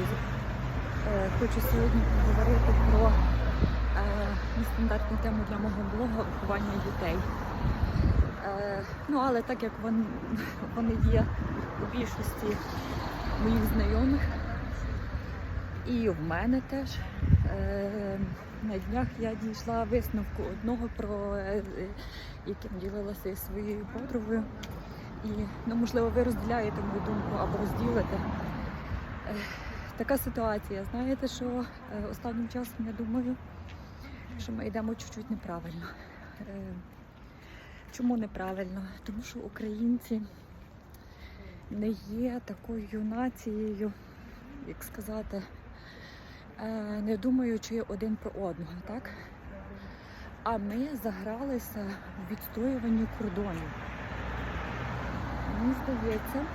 друзі! Е, Хочу сьогодні поговорити про е, нестандартну тему для мого блогу виховання дітей. Е, Ну, але так як вони є у більшості моїх знайомих, і в мене теж. На днях я дійшла висновку одного, про яким ділилася своєю подругою. І, ну, можливо, ви розділяєте мою думку або розділите. Така ситуація. Знаєте, що е, останнім часом я думаю, що ми йдемо чуть-чуть неправильно. Е, Чому неправильно? Тому що українці не є такою нацією, як сказати, е, не думаючи один про одного, так? А ми загралися в відстоюванні кордонів. Мені здається,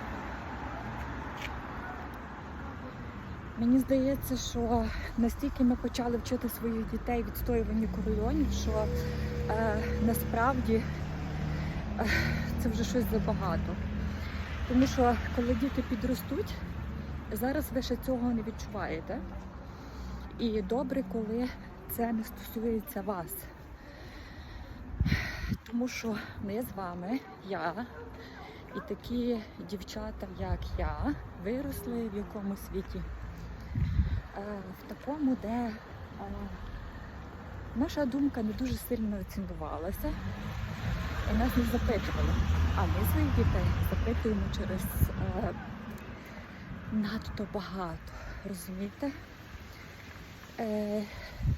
мені здається, що настільки ми почали вчити своїх дітей відстоюванню кордонів, що е, насправді е, це вже щось забагато. Тому що коли діти підростуть, зараз ви ще цього не відчуваєте. І добре, коли це не стосується вас. Тому що ми з вами, я і такі дівчата, як я, виросли в якому світі? Е, В такому, де е, наша думка не дуже сильно оцінювалася і нас не запитували. А ми своїх дітей запитуємо через е, надто багато. Розумієте?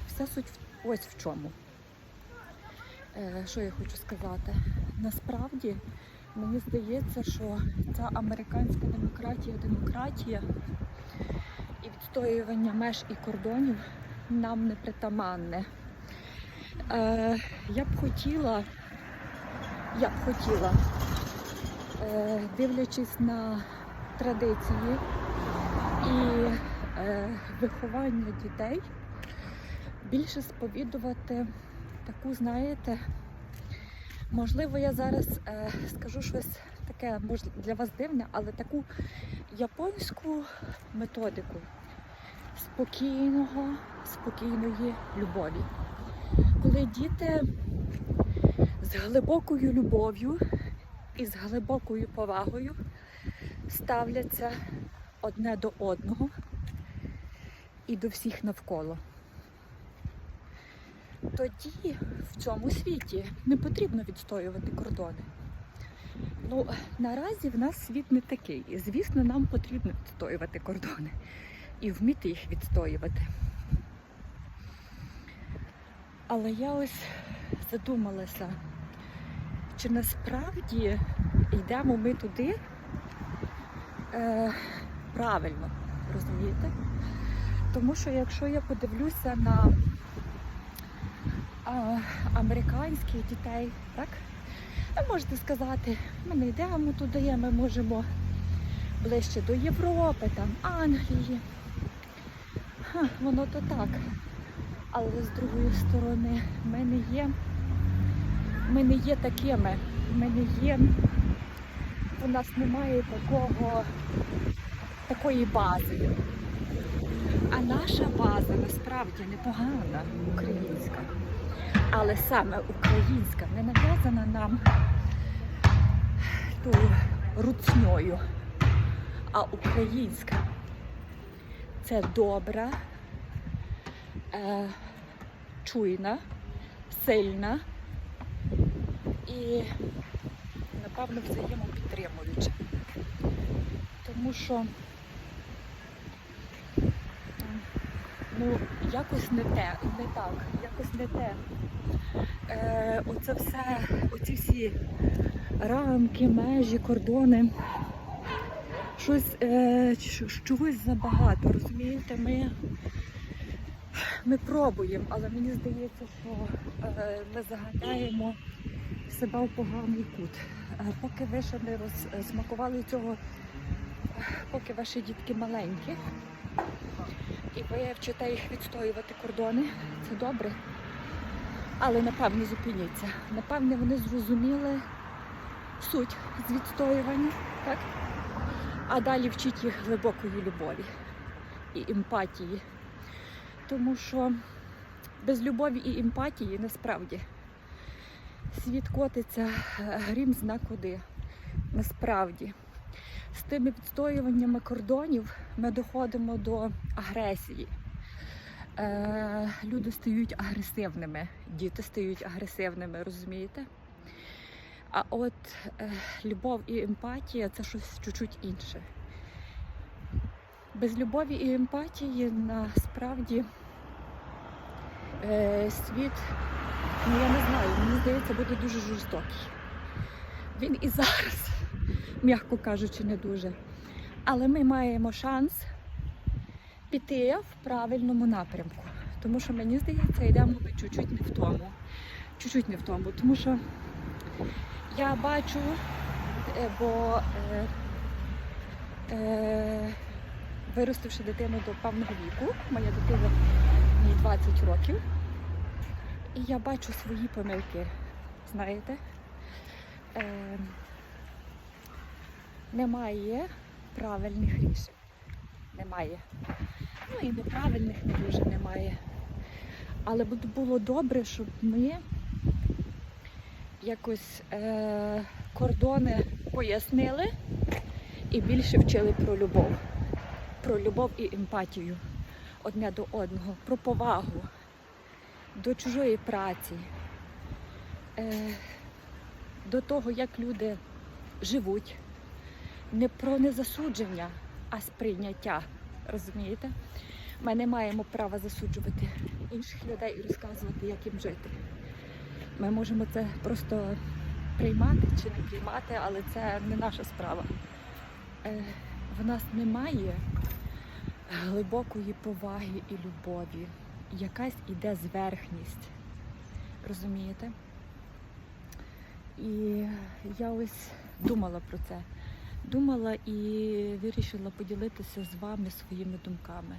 Вся суть ось в чому. Що я хочу сказати? Насправді мені здається, що ця американська демократія, демократія і відстоювання меж і кордонів нам не притаманне. Е, я б хотіла, я б хотіла, е, дивлячись на традиції і е, виховання дітей, більше сповідувати таку, знаєте, можливо, я зараз е, скажу щось таке, може для вас дивне, але таку японську методику спокійного, спокійної любові. Коли діти з глибокою любов'ю і з глибокою повагою ставляться одне до одного і до всіх навколо. Тоді в цьому світі не потрібно відстоювати кордони. Ну, наразі в нас світ не такий. І, звісно, нам потрібно відстоювати кордони і вміти їх відстоювати. Але я ось задумалася, чи насправді йдемо ми туди е, правильно, розумієте? Тому що якщо я подивлюся на а, американських дітей, так? Ви можете сказати, ми не йдемо туди, ми можемо ближче до Європи, там Англії. Ха, воно то так. Але з другої сторони, ми не є, ми не є такими. Ми не є, у нас немає такого, такої бази. А наша база насправді непогана українська. Але саме українська не нав'язана нам тою руцньою. А українська це добра, е, чуйна, сильна і, напевно, взаємопідтримуюча. Тому що ну, якось не те, не так, те. Е, оце все, оці всі рамки, межі, кордони. Щось е, чогось забагато, розумієте? Ми, ми пробуємо, але мені здається, що е, ми заганяємо себе в поганий кут. Е, поки ви ще не розсмакували цього, поки ваші дітки маленькі, і ви вчите їх відстоювати кордони, це добре. Але напевно зупиніться. Напевне, вони зрозуміли суть з відстоювання, так? А далі вчіть їх глибокої любові. і емпатії. Тому що без любові і емпатії насправді світ котиться е, грім зна куди. Насправді. З тими відстоюваннями кордонів ми доходимо до агресії. Е, люди стають агресивними, діти стають агресивними, розумієте? А от е, любов і емпатія це щось чуть-чуть інше. Без любові і емпатії насправді е, світ, ну я не знаю, мені здається, буде дуже жорстокий. Він і зараз, м'яко кажучи, не дуже. Але ми маємо шанс піти в правильному напрямку. Тому що мені здається, йдемо ми чуть-чуть не в тому. Чуть-чуть не в тому. Тому що я бачу, е, бо е, е, виростивши дитину до певного віку, моя дитина їй 20 років, і я бачу свої помилки. Знаєте? Е, немає правильних рішень. Немає. Ну і неправильних не дуже немає. Але було добре, щоб ми якось е- кордони пояснили і більше вчили про любов. Про любов і емпатію одне до одного, про повагу до чужої праці, е- до того, як люди живуть. Не про незасудження, а сприйняття. Розумієте? Ми не маємо права засуджувати інших людей і розказувати, як їм жити. Ми можемо це просто приймати чи не приймати, але це не наша справа. Е, в нас немає глибокої поваги і любові. Якась іде зверхність. Розумієте? І я ось думала про це. Думала і вирішила поділитися з вами своїми думками.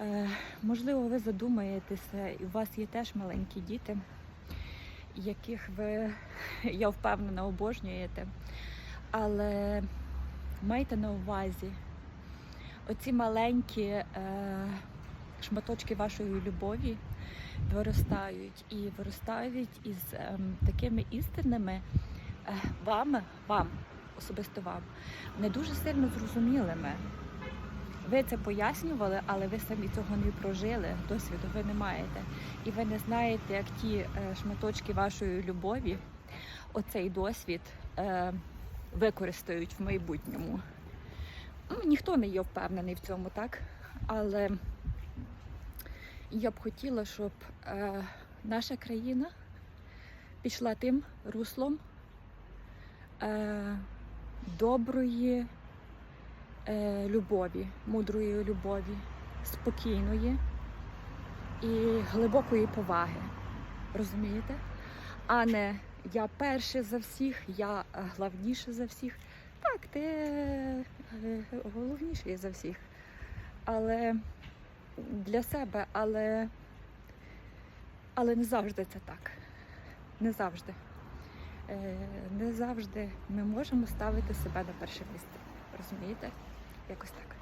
Е, можливо, ви задумаєтеся, і у вас є теж маленькі діти, яких ви, я впевнена, обожнюєте. Але майте на увазі, оці маленькі е, шматочки вашої любові виростають і виростають із е, такими істинними е, вам, вам, особисто вам, не дуже сильно зрозумілими. Ви це пояснювали, але ви самі цього не прожили, досвіду ви не маєте. І ви не знаєте, як ті е, шматочки вашої любові, оцей досвід е, використають в майбутньому. Ну, ніхто не є впевнений в цьому, так? Але я б хотіла, щоб е, наша країна пішла тим руслом доброї е, любові, мудрої любові, спокійної і глибокої поваги. Розумієте? А не я перше за всіх, я главніше за всіх. Так, ти е, головніший за всіх. Але для себе, але, але не завжди це так. Не завжди. Е, Не завжди ми можемо ставити себе на перше місце. Розумієте? Якось так.